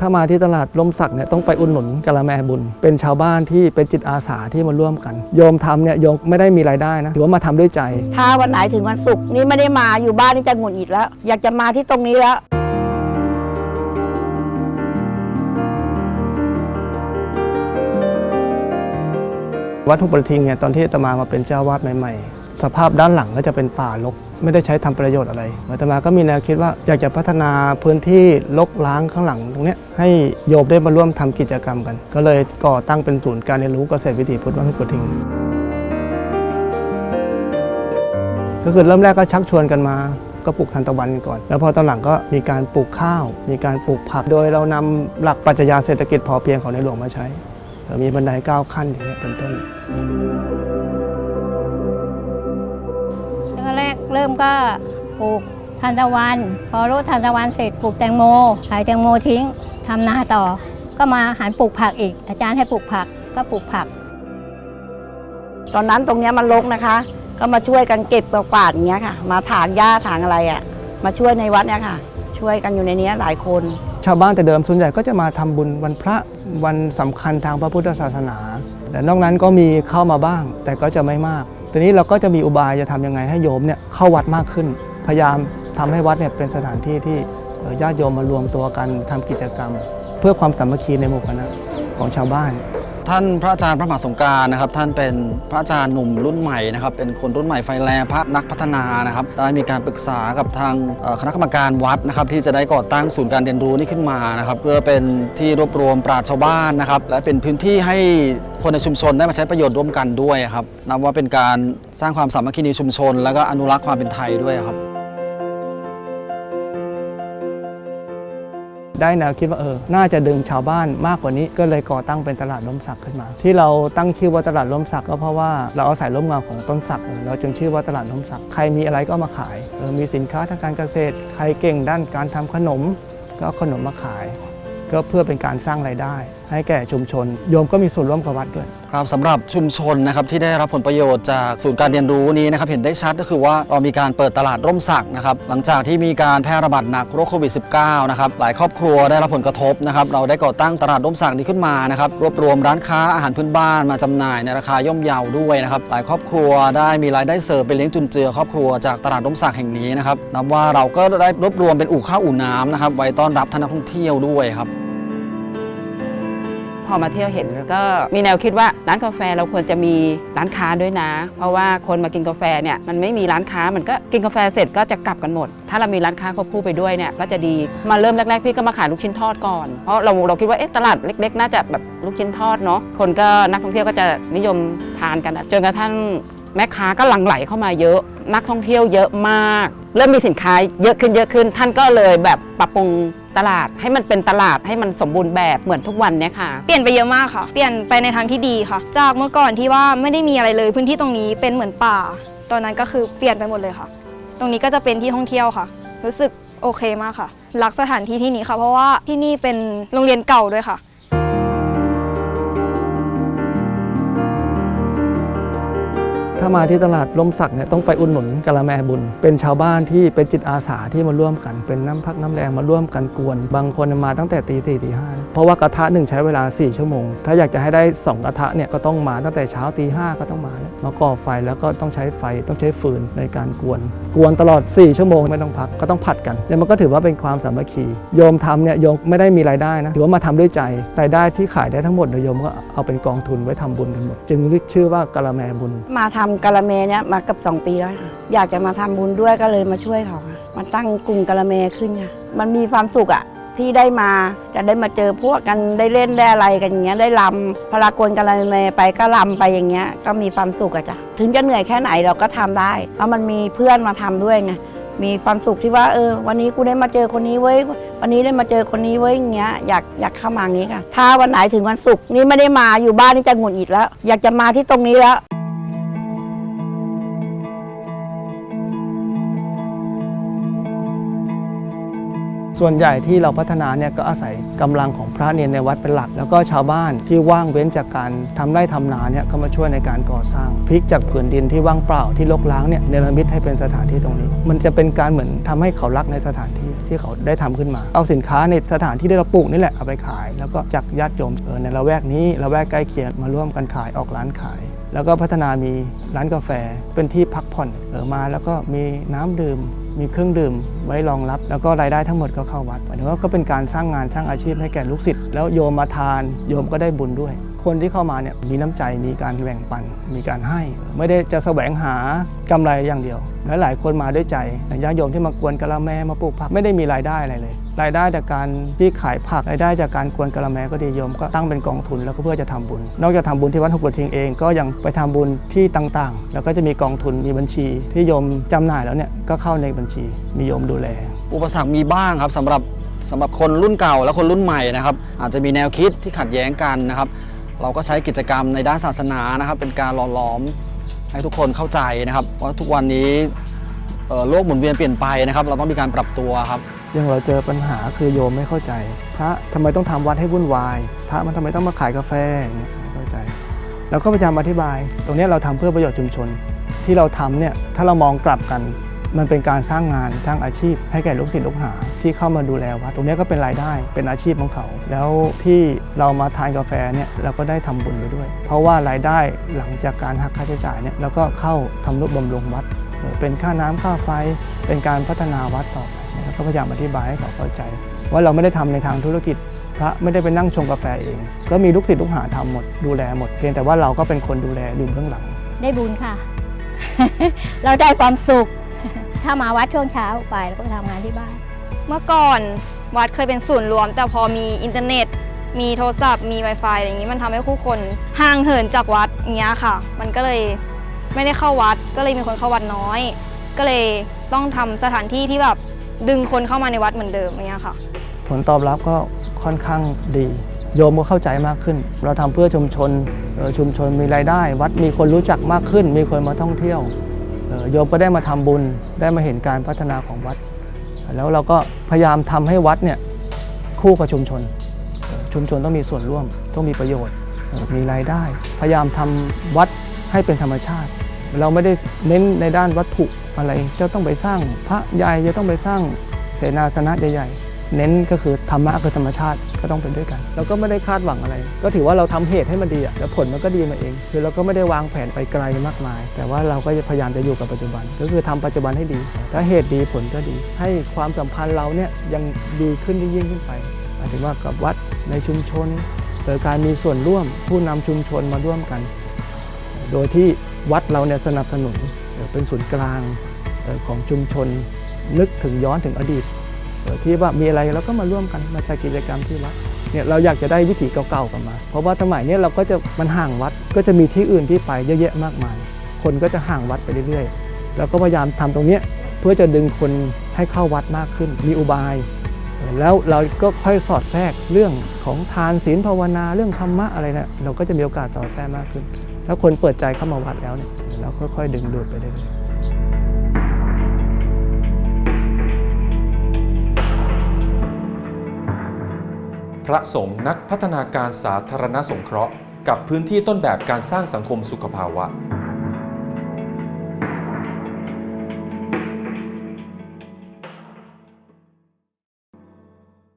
ถ้ามาที่ตลาดล่มสักเนี่ยต้องไปอุดหนุนกะละแมบุญ เป็นชาวบ้านที่เป็นจิตอาสาที่มาร่วมกัน โยมทำเนี่ยโยมไม่ได้มีรายได้นะถือว่ามาทำด้วยใจ ถ้าวันไหนถึงวันศุกร์นี่ไม่ได้มาอยู่บ้านนี่จะหงุดหงิดแล้ว อยากจะมาที่ตรงนี้แล้ววัดทุกประทิงเนี่ยตอนที่อาตมามาเป็นเจ้าวาดใหม่ๆ สภาพด้านหลังก็จะเป็นป่ารกไม่ได้ใช้ทำประโยชน์อะไรอาตมาก็มีแนวคิดว่าอยากจะพัฒนาพื้นที่รกล้างข้างหลังตรงนี้ให้โยมได้มาร่วมทำกิจกรรมกัน ก็เลยก่อตั้งเป็นศูนย์การเรียนรู้เกษตรวิถีพุทธวัดทุกประทิงก็คือเริ่มแรกก็ชักชวนกันมาก็ปลูกทานตะวันก่อน แล้วพอตอนหลังก็มีการปลูกข้าว มีการปลูกผัก โดยเรานำหลักปรัชญาเศรษฐกิจพอเพียงของในหลวงมาใช้มีบันไดเก้าขั้นอย่างเงี้ยเป็นต้น เริ่มก็ปลูกทานตะวัน พอรู้ทานตะวันเสร็จปลูกแตงโมขายแตงโมทิ้งทำนาต่อ ก็มาหันปลูกผักอีก อาจารย์ให้ปลูกผักก็ปลูกผัก ตอนนั้นตรงเนี้ยมันรกนะคะ ก็มาช่วยกันเก็บกวาดอย่างเงี้ยค่ะ มาถางหญ้าถางอะไรอะ่ะ มาช่วยในวัดเนี่ยค่ะ ช่วยกันอยู่ในเนี้ยหลายคน ชาวบ้านแต่เดิมส่วนใหญ่ก็จะมาทำบุญวันพระวันสำคัญทางพระพุทธศาสนา แต่นอกนั้นก็มีเข้ามาบ้าง แต่ก็จะไม่มาก ทีนี้เราก็จะมีอุบายจะทำยังไงให้โยมเนี่ยเข้าวัดมากขึ้น พยายามทำให้วัดเนี่ยเป็นสถานที่ที่ญาติโยมมารวมตัวกันทำกิจกรรม เพื่อความสามัคคีในหมู่คณะของชาวบ้าน ท่านพระอาจารย์พระมหาสงการนะครับท่านเป็นพระอาจารย์หนุ่มรุ่นใหม่นะครับเป็นคนรุ่นใหม่ไฟแรงพระนักพัฒนานะครับได้มีการปรึกษากับทางคณะกรรมการวัดนะครับที่จะได้ก่อตั้งศูนย์การเรียนรู้นี้ขึ้นมานะครับเพื่อเป็นที่รวบรวมปราชญ์ชาวบ้านนะครับและเป็นพื้นที่ให้คนในชุมชนได้มาใช้ประโยชน์ร่วมกันด้วยครับนับว่าเป็นการสร้างความสามัคคีในชุมชน แล้วก็อนุรักษ์ความเป็นไทยด้วยครับ ได้แนวคิดว่าเออ น่าจะดึงชาวบ้านมากกว่านี้ ก็เลยก่อตั้งเป็นตลาดล้มสักขึ้นมา ที่เราตั้งชื่อว่าตลาดล้มสักก็เพราะว่าเราเอาศัยล้มเงาของต้นสักเราจึงชื่อว่าตลาดล้มสักใครมีอะไรก็มาขายเออมีสินค้าทางการเกษตร ใครเก่งด้านการทำขนม ก็ขนมมาขาย ก็เพื่อเป็นการสร้างรายได้ ให้แก่ชุมชน โยมก็มีส่วนร่วมกับวัดด้วย ครับสำหรับชุมชนนะครับที่ได้รับผลประโยชน์จากศูนย์การเรียนรู้นี้นะครับเห็นได้ชัดก็คือว่าเรามีการเปิดตลาดร่มสักนะครับหลังจากที่มีการแพร่ระบาดหนักโรคโควิด -19 นะครับหลายครอบครัวได้รับผลกระทบนะครับเราได้ก่อตั้งตลาดร่มสักนี้ขึ้นมานะครับรวบรวมร้านค้าอาหารพื้นบ้านมาจำหน่ายในราคาย่อมเยาด้วยนะครับหลายครอบครัวได้มีรายได้เสริมไปเลี้ยงจุนเจือครอบครัวจากตลาดร่มสักแห่งนี้นะครับนับว่าเราก็ได้รวบรวมเป็นอู่ข้าวอู่น้ำนะครับไว้ต้อนรับท่านนักท่องเที่ยวด้วยครับ พอมาเที่ยวเห็นก็มีแนวคิดว่าร้านกาแฟเราควรจะมีร้านค้าด้วยนะ เพราะว่าคนมากินกาแฟเนี่ยมันไม่มีร้านค้ามันก็กินกาแฟเสร็จก็จะกลับกันหมด ถ้าเรามีร้านค้าควบคู่ไปด้วยเนี่ยก็จะดีมาเริ่มแรกๆพี่ก็มาขายลูกชิ้นทอดก่อนเพราะเราเราคิดว่าเอ๊ะตลาดเล็ก ๆ น่าจะแบบลูกชิ้นทอดเนาะคนก็นักท่องเที่ยวก็จะนิยมทานกันจนกระทั่งแม่ค้าก็หลั่งไหลเข้ามาเยอะ นักท่องเที่ยวเยอะมาก เริ่มมีสินค้าเยอะขึ้นเยอะขึ้น ท่านก็เลยแบบปรับปรุง ตลาดให้มันเป็นตลาดให้มันสมบูรณ์แบบเหมือนทุกวันเนี่ยค่ะ เปลี่ยนไปเยอะมากค่ะ เปลี่ยนไปในทางที่ดีค่ะ จากเมื่อก่อนที่ว่าไม่ได้มีอะไรเลย พื้นที่ตรงนี้เป็นเหมือนป่า ตอนนั้นก็คือเปลี่ยนไปหมดเลยค่ะ ตรงนี้ก็จะเป็นที่ท่องเที่ยวค่ะ รู้สึกโอเคมากค่ะ รักสถานที่ที่นี้ค่ะ เพราะว่าที่นี่เป็นโรงเรียนเก่าด้วยค่ะ ถ้ามาที่ตลาดล่มสักเนี่ยต้องไปอุดหนุนกะละแมบุญ เป็นชาวบ้านที่เป็นจิตอาสาที่มาร่วมกัน เป็นน้ำพักน้ำแรงมาร่วมกันกวน บางคนมาตั้งแต่ตีสี่ตีห้าเพราะว่ากระทะหนึ่งใช้เวลา 4 ชั่วโมง ถ้าอยากจะให้ได้ 2 กระทะเนี่ยก็ต้องมาตั้งแต่เช้าตีห้าก็ต้องมาแล้วมาก่อไฟแล้วก็ต้องใช้ไฟต้องใช้ฟืนในการกวน กวนตลอด 4 ชั่วโมงไม่ต้องพักก็ต้องผัดกันเนี่ยมันก็ถือว่าเป็นความสามัคคีโยมทำเนี่ยโยมไม่ได้มีรายได้นะถือว่ามาทำด้วยใจรายได้ที่ขายได้ทั้งหมดนายโยมก็เอาเป็นกองทุนไว้ทำบุญกันหมด จึงเรียกชื่อว่ากะละแมบุญมาทำกะละเมเนี่ยมากับ 2 ปีแล้วค่ะอยากจะมาทำบุญด้วยก็เลยมาช่วยเขาค่ะมาตั้งกลุ่มกะละเมขึ้นค่ะมันมีความสุขอะที่ได้มาจะได้มาเจอพวกกันได้เล่นได้อะไรกันอย่างเงี้ยได้ลำพลากลกะละเมไปก็ลำไปอย่างเงี้ยก็มีความสุขอะจ้ะถึงจะเหนื่อยแค่ไหนเราก็ทำได้เพราะมันมีเพื่อนมาทำด้วยไงมีความสุขที่ว่าเออ วันนี้กูได้มาเจอคนนี้เว้ยวันนี้ได้มาเจอคนนี้เว้ยอย่างเงี้ยอยากอยากเข้ามาอย่างงี้ค่ะ ถ้าวันไหนถึงวันศุกร์นี่ไม่ได้มาอยู่บ้านนี่จะหงุดหงิดแล้ว อยากจะมาที่ตรงนี้แล้ว ส่วนใหญ่ที่เราพัฒนาเนี่ยก็อาศัยกำลังของพระเนรในวัดเป็นหลัก แล้วก็ชาวบ้านที่ว่างเว้นจากการทำไร่ทำนาเนี่ยก็มาช่วยในการก่อสร้างพลิกจากผืนดินที่ว่างเปล่าที่รกร้างเนี่ยเนรมิตให้เป็นสถานที่ตรงนี้ มันจะเป็นการเหมือนทำให้เขารักในสถานที่ที่เขาได้ทำขึ้นมา เอาสินค้าในสถานที่ที่เราปลูกนี่แหละเอาไปขาย แล้วก็จากญาติโยมเออในละแวกนี้ละแวกใกล้เคียงมาร่วมกันขายออกร้านขาย แล้วก็พัฒนามีร้านกาแฟเป็นที่พักผ่อนเออมา แล้วก็มีน้ำดื่ม มีเครื่องดื่มไว้รองรับ แล้วก็รายได้ทั้งหมดก็เข้าวัดหมายถึงว่าก็เป็นการสร้างงานสร้างอาชีพให้แก่ลูกศิษย์แล้วโยมมาทาน โยมก็ได้บุญด้วย คนที่เข้ามาเนี่ยมีน้ำใจมีการแบ่งปันมีการให้ ไม่ได้จะแสวงหากำไรอย่างเดียว และหลายคนมาด้วยใจอย่ญาติโยมที่มากวนกะละแมมาปลูกผักไม่ได้มีรายได้อะไรเลย รายได้จากการที่ขายผักรายได้จากการกวนกะละแมก็ดีโยมก็ตั้งเป็นกองทุนแล้วก็เพื่อจะทำบุญ นอกจากทำบุญที่วัดหกกระทิงเองก็ยังไปทำบุญที่ต่างๆ แล้วก็จะมีกองทุนมีบัญชี ที่โยมจำหน่ายแล้วเนี่ยก็เข้าในบัญชี มีโยมดูแล อุปสรรคมีบ้างครับสำหรับสำหรับคนรุ่นเก่าและคนรุ่นใหม่นะครับอาจจะมีแนวคิดที่ขัดแย้งกันนะครับ เราก็ใช้กิจกรรมในด้านศาสนานะครับ เป็นการหล่อหลอมให้ทุกคนเข้าใจนะครับว่าทุกวันนี้โลกหมุนเวียนเปลี่ยนไปนะครับ เราต้องมีการปรับตัวครับอย่างเราเจอปัญหาคือโยมไม่เข้าใจ พระทำไมต้องทำวัดให้วุ่นวายพระมันทำไมต้องมาขายกาแฟเงี้ยไม่เข้าใจเราก็พยายามอธิบาย ตรงนี้เราทำเพื่อประโยชน์ชุมชน ที่เราทำเนี่ยถ้าเรามองกลับกัน มันเป็นการสร้างงานสร้างอาชีพ ให้แก่ลูกศิษย์ลูกหาที่เข้ามาดูแลวัดตรงนี้ก็เป็นรายได้เป็นอาชีพของเขา แล้วที่เรามาทานกาแฟเนี่ยเราก็ได้ทำบุญไปด้วย เพราะว่ารายได้หลังจากการหักค่าใช้จ่ายเนี่ยเราก็เข้าทำนุบำรุงวัดเอ่อเป็นค่าน้ำค่าไฟ เป็นการพัฒนาวัดต่อไปนะครับก็พยายามอธิบายให้เขาเข้าใจ ว่าเราไม่ได้ทำในทางธุรกิจพระไม่ได้ไปนั่งชงกาแฟเอง ก็มีลูกศิษย์ลูกหาทำหมด ดูแลหมด เพียงแต่ว่าเราก็เป็นคนดูแลดูเบื้องหลัง ได้บุญค่ะ เราได้ความสุข ถ้ามาวัดช่วงเช้าไปแล้วก็ไปทำงานที่บ้าน เมื่อก่อนวัดเคยเป็นศูนย์รวม แต่พอมีอินเทอร์เน็ต มีโทรศัพท์ มี Wi-Fi อะไรอย่างนี้มันทำให้ผู้คนห่างเหินจากวัดอย่างเงี้ยค่ะ มันก็เลยไม่ได้เข้าวัด ก็เลยมีคนเข้าวัดน้อย ก็เลยต้องทำสถานที่ที่แบบดึงคนเข้ามาในวัดเหมือนเดิมอย่างเงี้ยค่ะ ผลตอบรับก็ค่อนข้างดี โยมก็เข้าใจมากขึ้น เราทำเพื่อชุมชนเอ่อชุมชนมีรายได้ วัดมีคนรู้จักมากขึ้น มีคนมาท่องเที่ยวเอ่อ โยมก็ได้มาทำบุญได้มาเห็นการพัฒนาของวัด แล้วเราก็พยายามทำให้วัดเนี่ยคู่กับชุมชน ชุมชนต้องมีส่วนร่วม ต้องมีประโยชน์ มีรายได้ พยายามทำวัดให้เป็นธรรมชาติ เราไม่ได้เน้นในด้านวัตถุอะไรจะต้องไปสร้างพระใหญ่จะต้องไปสร้างเสนาสนะใหญ่ๆ เน้นก็คือธรรมะคือธรรมชาติก็ต้องเป็นด้วยกัน เราก็ไม่ได้คาดหวังอะไร ก็ถือว่าเราทำเหตุให้มันดีอะแล้วผลมันก็ดีมาเอง คือเราก็ไม่ได้วางแผนไปไกลมากมาย แต่ว่าเราก็จะพยายามจะอยู่กับปัจจุบัน ก็คือทำปัจจุบันให้ดี ถ้าเหตุดีผลก็ดี ให้ความสัมพันธ์เราเนี่ยยังดีขึ้นยิ่งขึ้นไปหมายถึงว่ากับวัดในชุมชนเกิดการมีส่วนร่วมผู้นำชุมชนมาร่วมกัน โดยที่วัดเราเนี่ยสนับสนุนเป็นศูนย์กลางของชุมชนนึกถึงย้อนถึงอดีต ที่ว่ามีอะไรเราก็มาร่วมกันมาจัดกิจกรรมที่วัดเนี่ยเราอยากจะได้วิถีเก่าๆกลับมา เพราะว่าสมัยนี้เราก็จะมันห่างวัดก็จะมีที่อื่นที่ไปเยอะแยะมากมาย คนก็จะห่างวัดไปเรื่อยๆเราก็พยายามทำตรงนี้เพื่อจะดึงคนให้เข้าวัดมากขึ้น มีอุบาย แล้วเราก็ค่อยสอดแทรกเรื่องของทานศีลภาวนาเรื่องธรรมะอะไรเนี่ยเราก็จะมีโอกาสสอดแทรกมากขึ้น แล้วคนเปิดใจเข้ามาวัดแล้วเนี่ยเราค่อยๆ ดึงดูดไปเรื่อยๆ ระสงฆ์นักพัฒนาการสาธารณสงเคราะห์ กับพื้นที่ต้นแบบการสร้างสังคมสุขภาวะ